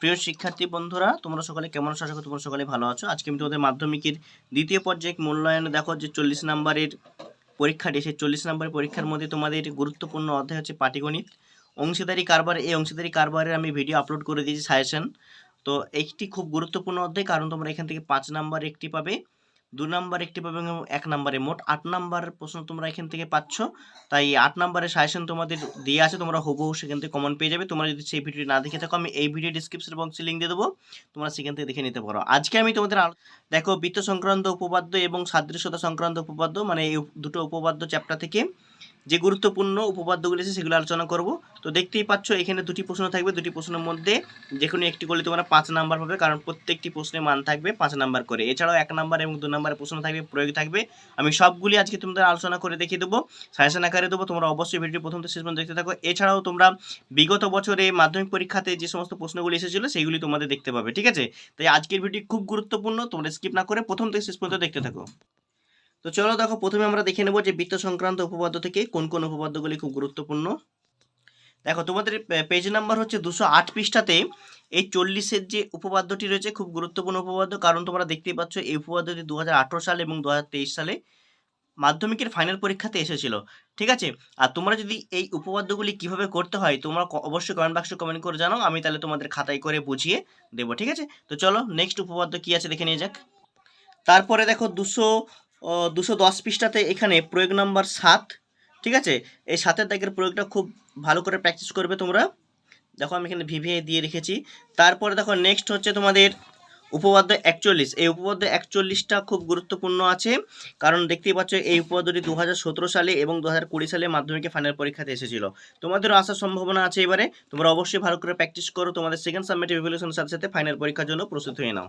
প্রিয় শিক্ষার্থী বন্ধুরা, তোমরা সকলে কেমন আছো? আশা করি তোমরা সকলে ভালো আছো। আজকে আমি তোমাদের মাধ্যমিকের দ্বিতীয় পর্যায়ে মূল্যায়নে দেখো, যে চল্লিশ নাম্বারের পরীক্ষাটি, সেই চল্লিশ নাম্বারের পরীক্ষার মধ্যে তোমাদের গুরুত্বপূর্ণ অধ্যায় হচ্ছে পাটিগণিত। অংশীদারি কারবার, এই অংশীদারি কারবারের আমি ভিডিও আপলোড করে দিয়েছি সাজেশন তো একটি খুব গুরুত্বপূর্ণ অধ্যায়, কারণ তোমরা এখান থেকে পাঁচ নাম্বার একটি পাবে। দু নাম্বার একটি পাবে এবং এক নাম্বারে মোট আট নাম্বার প্রশ্ন তোমরা এখান থেকে পাচ্ছ। তাই আট নাম্বারের সাজেশন তোমাদের দিয়ে আছে, তোমরা হুবহু সেখান থেকে কমন পেয়ে যাবে। তোমরা যদি সেই ভিডিওটি না দেখে থাকো, আমি এই ভিডিও ডিসক্রিপশন বক্সে লিঙ্ক দিয়ে দেবো। তোমরা সেখান থেকে দেখে নিতে পারো। আজকে আমি তোমাদের দেখো, বৃত্ত সংক্রান্ত উপপাদ্য এবং সাদৃশ্যতা সংক্রান্ত উপপাদ্য মানে এই দুটো উপপাদ্য চ্যাপ্টার থেকে যে গুরুত্বপূর্ণ উপপাদ্যগুলি আছে সেগুলো আলোচনা করব। তো দেখতেই পাচ্ছ, এখানে দুটি প্রশ্ন থাকবে। দুটি প্রশ্নের মধ্যে যে কোনো একটি করলে তোমরা পাঁচ নাম্বার পাবে, কারণ প্রত্যেকটি প্রশ্নের মান থাকবে পাঁচ নাম্বার করে। এছাড়াও এক নাম্বার এবং দু নাম্বারের প্রশ্ন থাকবে, প্রয়োগ থাকবে। আমি সবগুলি আজকে তোমাদের আলোচনা করে দেখিয়ে দেবো, সাজেশন আকারে দেবো। তোমরা অবশ্যই ভিডিও প্রথম থেকে শেষ পর্যন্ত দেখতে থাকো। এছাড়াও তোমরা বিগত বছরে মাধ্যমিক পরীক্ষাতে যে সমস্ত প্রশ্নগুলি এসেছিল সেইগুলি তোমাদের দেখতে পাবে, ঠিক আছে? তাই আজকের ভিডিও খুব গুরুত্বপূর্ণ, তোমরা স্কিপ না করে প্রথম থেকে শেষ পর্যন্ত দেখতে থাকো। তো চলো দেখো, প্রথমে আমরা দেখে নেব যে বৃত্ত সংক্রান্ত উপপাদ্য থেকে কোন কোন উপপাদ্যগুলি খুব গুরুত্বপূর্ণ। দেখো, তোমাদের পেজ নাম্বার হচ্ছে দুশো আট পৃষ্ঠাতে এই চল্লিশের যে উপপাদ্যটি রয়েছে খুব গুরুত্বপূর্ণ উপপাদ্য, কারণ তোমরা দেখতেই পাচ্ছ এই উপপাদ্যটি দু হাজার আঠেরো সালে এবং দু হাজার তেইশ সালে মাধ্যমিকের ফাইনাল পরীক্ষাতে এসেছিল। ঠিক আছে? আর তোমরা যদি এই উপপাদ্যগুলি কীভাবে করতে হয়, তোমরা অবশ্যই কমেন্ট বক্সে কমেন্ট করে জানাও, আমি তাহলে তোমাদের খাতায় করে বুঝিয়ে দেবো। ঠিক আছে? তো চলো নেক্সট উপপাদ্য কি আছে দেখে নিয়ে যাক। তারপরে দেখো দুশো দুশো দশ পৃষ্ঠাতে এখানে প্রয়োগ নাম্বার সাত, ঠিক আছে? এই সাতের দাগের প্রয়োগটা খুব ভালো করে প্র্যাকটিস করবে তোমরা। দেখো আমি এখানে ভিভিআই দিয়ে রেখেছি। তারপরে দেখো নেক্সট হচ্ছে তোমাদের উপপাদ্য একচল্লিশ। এই উপপাদ্য একচল্লিশটা খুব গুরুত্বপূর্ণ আছে, কারণ দেখতেই পাচ্ছ এই উপপাদ্যটি দু সালে এবং দু হাজার কুড়ি সালে মাধ্যমিকে ফাইনাল পরীক্ষাতে এসেছিল। তোমাদেরও আসার সম্ভাবনা আছে এবারে। তোমরা অবশ্যই ভালো করে প্র্যাকটিস করো। তোমাদের সেকেন্ড সাবমিটিভ ইভ্যালুয়েশনের সাথে সাথে ফাইনাল পরীক্ষার জন্য প্রস্তুত হয়ে নাও।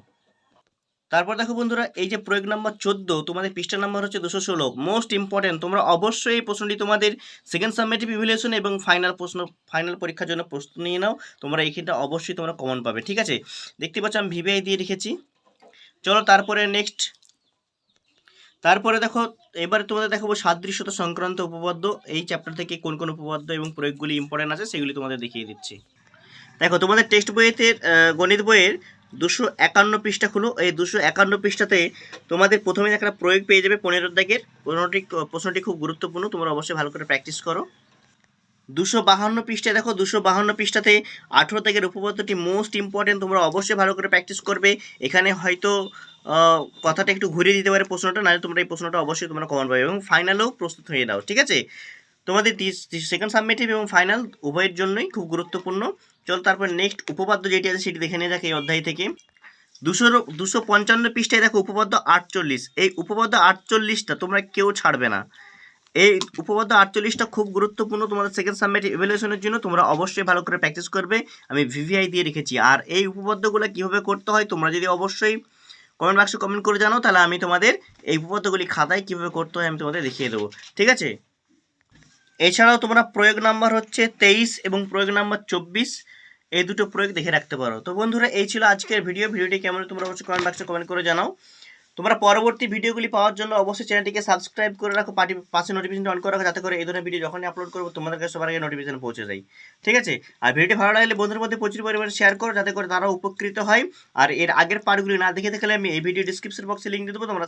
তারপর দেখো বন্ধুরা, এই যে প্রয়োগ নাম্বার চোদ্দ, তোমাদের পৃষ্ঠা নাম্বার হচ্ছে দুশো ষোলো। মোস্ট ইম্পর্টেন্ট তোমরা অবশ্যই এই প্রশ্নটি তোমাদের সেকেন্ড সাবমিটিভ ইভ্যালুয়েশন এবং ফাইনাল প্রশ্ন ফাইনাল পরীক্ষার জন্য প্রস্তুত নিয়ে নাও। তোমরা এইখানটা অবশ্যই তোমরা কমন পাবে, ঠিক আছে? দেখতে পাচ্ছ আমি ভিভিআই দিয়ে রেখেছি। চলো তারপরে নেক্সট তারপরে দেখো, এবারে তোমাদের দেখাবো সাদৃশ্যতা সংক্রান্ত উপপাদ্য। এই চ্যাপ্টার থেকে কোন কোন উপপাদ্য এবং প্রয়োগগুলি ইম্পর্টেন্ট আছে সেগুলি তোমাদের দেখিয়ে দিচ্ছি। দেখো, তোমাদের টেক্সট বইয়েতে গণিত বইয়ের দুশো একান্ন পৃষ্ঠা খুলো। এই দুশো একান্ন পৃষ্ঠাতে তোমাদের প্রথমে একটা প্রয়োগ পেয়ে যাবে পনেরো দাগের পনেরোটি প্রশ্নটি খুব গুরুত্বপূর্ণ, তোমরা অবশ্যই ভালো করে প্র্যাকটিস করো। দুশো বাহান্ন পৃষ্ঠায় দেখো, দুশো বাহান্ন পৃষ্ঠাতে আঠেরো দাগের উপপাদ্যটি মোস্ট ইম্পর্টেন্ট তোমরা অবশ্যই ভালো করে প্র্যাকটিস করবে। এখানে হয়তো কথাটা একটু ঘুরিয়ে দিতে পারে প্রশ্নটা, নাহলে তোমরা এই প্রশ্নটা অবশ্যই তোমরা কমন পাবে এবং ফাইনালেও প্রস্তুত হয়ে দাও ঠিক আছে? তোমাদের সেকেন্ড সাবমিটিভ এবং ফাইনাল উভয়ের জন্যই খুব গুরুত্বপূর্ণ। চল তারপর নেক্সট উপপাদ্য যেটি আছে সেটি দেখে নিয়ে যাক এই অধ্যায় থেকে। দুশো দুশো পঞ্চান্ন পৃষ্ঠায় দেখো উপপাদ্য আটচল্লিশ। এই উপপাদ্য আটচল্লিশটা তোমরা কেউ ছাড়বে না। এই উপপাদ্য আটচল্লিশটা খুব গুরুত্বপূর্ণ তোমাদের সেকেন্ড সাবমিট ইভ্যালুয়েশনের জন্য। তোমরা অবশ্যই ভালো করে প্র্যাকটিস করবে। আমি ভিভিআই দিয়ে রেখেছি। আর এই উপপাদ্যগুলো কীভাবে করতে হয় তোমরা যদি অবশ্যই কমেন্ট বক্সে কমেন্ট করে জানো তাহলে আমি তোমাদের এই উপপাদ্যগুলি খাতায় কীভাবে করতে হয় আমি তোমাদের দেখিয়ে দেবো। ঠিক আছে? এছাড়াও তোমরা প্রয়োগ নাম্বার হচ্ছে তেইশ এবং প্রয়োগ নাম্বার চব্বিশ, এই দুটো প্রয়োগ দেখে রাখতে পারো। তো বন্ধুরা, এই ছিল আজকের ভিডিও। ভিডিওটি কেমন তোমরা অবশ্যই কমেন্ট বক্সে কমেন্ট করে জানাও। তোমরা পরবর্তী ভিডিওগুলি পাওয়ার জন্য অবশ্যই চ্যানেলটিকে সাবস্ক্রাইব করে রাখো পাটি পাশে নোটিফিকেশন অন করে রাখো, যাতে করে এই ধরনের ভিডিও যখনই আপলোড করব, তোমাদের কাছে সবার আগে নোটিফিকেশন পৌঁছে যায়। ঠিক আছে? আর ভিডিওটি ভালো লাগলে বন্ধুর মধ্যে প্রচুর পরিমাণে শেয়ার করো, যাতে করে তারা উপকৃত হয়। আর এর আগের পার্টগুলি না দেখে থাকলে আমি এই ভিডিও ডিসক্রিপশন বক্সে লিঙ্ক দিয়ে দেবো, তোমরা